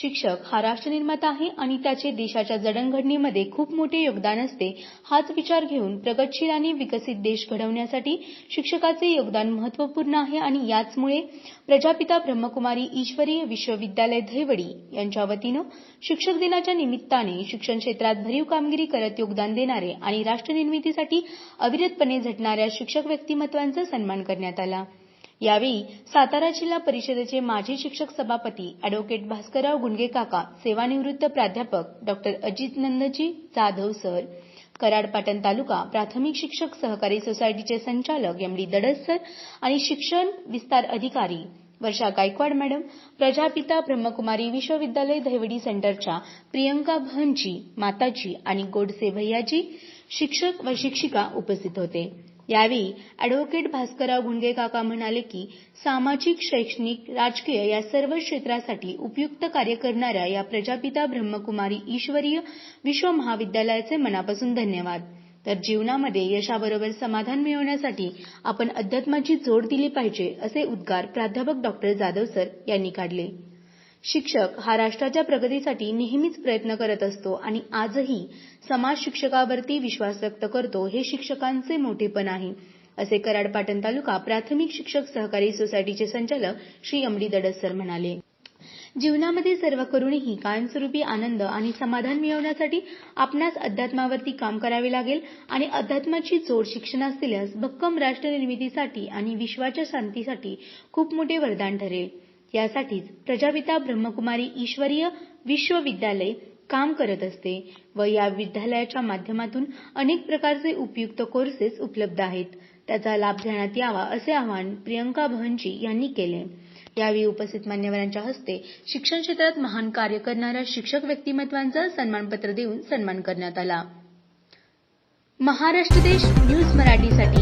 शिक्षक हा राष्ट्रनिर्माता आहे आणि त्याचे देशाच्या जडणघडणीमध्ये खूप मोठे योगदान असते. हाच विचार घेऊन प्रगतशील आणि विकसित देश घडवण्यासाठी शिक्षकाचे योगदान महत्त्वपूर्ण आहे आणि याचमुळे प्रजापिता ब्रह्मकुमारी ईश्वरीय विश्वविद्यालय धैवडी यांच्या वतीनं शिक्षक दिनाच्या निमित्ताने शिक्षण क्षेत्रात भरीव कामगिरी करत योगदान देणारे आणि राष्ट्रनिर्मितीसाठी अविरतपणे झटणाऱ्या शिक्षक व्यक्तिमत्वांचा सन्मान करण्यात आला. यावेळी सातारा जिल्हा परिषदेचे माजी शिक्षक सभापती अॅडव्होकेट भास्करराव गुंडगे काका सेवानिवृत्त प्राध्यापक डॉक्टर अजित नंदजी जाधव सर कराड पाटण तालुका प्राथमिक शिक्षक सहकारी सोसायटीचे संचालक एम डी दडस सर आणि शिक्षण विस्तार अधिकारी वर्षा गायकवाड मॅडम प्रजापिता ब्रह्मकुमारी विश्वविद्यालय दहिवडी सेंटरच्या प्रियंका बहनजी माताजी आणि गोडसे भैयाजी शिक्षक व शिक्षिका उपस्थित होते. यावेळी अॅडव्होकेट भास्करराव गुणगे काका म्हणाले की सामाजिक शैक्षणिक राजकीय या सर्व क्षेत्रासाठी उपयुक्त कार्य करणाऱ्या या प्रजापिता ब्रह्मकुमारी ईश्वरीय विश्व महाविद्यालयाचे मनापासून धन्यवाद. तर जीवनामध्ये यशाबरोबर समाधान मिळवण्यासाठी आपण अध्यात्माची जोड दिली पाहिजे असे उद्गार प्राध्यापक डॉक्टर जाधव सर यांनी काढले. शिक्षक हा राष्ट्राच्या प्रगतीसाठी नेहमीच प्रयत्न करत असतो आणि आजही समाज शिक्षकावरती विश्वास व्यक्त करतो हे शिक्षकांचे मोठेपण आहे. असे कराड पाटण तालुका प्राथमिक शिक्षक सहकारी सोसायटीचे संचालक श्री अमडी दडसर म्हणाले. जीवनामध्ये सर्व करूनही कायमस्वरूपी आनंद आणि समाधान मिळवण्यासाठी आपणास अध्यात्मावरती काम करावे लागेल आणि अध्यात्माची जोड शिक्षणास दिल्यास भक्कम राष्ट्रनिर्मितीसाठी आणि विश्वाच्या शांतीसाठी खूप मोठे वरदान ठरेल. यासाठीच प्रजापिता ब्रह्मकुमारी ईश्वरीय विश्वविद्यालय काम करत असते व या विद्यालयाच्या माध्यमातून अनेक प्रकारचे उपयुक्त कोर्सेस उपलब्ध आहेत. त्याचा लाभ घेण्यात यावा असे आवाहन प्रियंका बहनजी यांनी केले. यावेळी उपस्थित मान्यवरांच्या हस्ते शिक्षण क्षेत्रात महान कार्य करणाऱ्या शिक्षक व्यक्तिमत्वांचा सन्मानपत्र देऊन सन्मान करण्यात आला. महाराष्ट्र देश न्यूज मराठीसाठी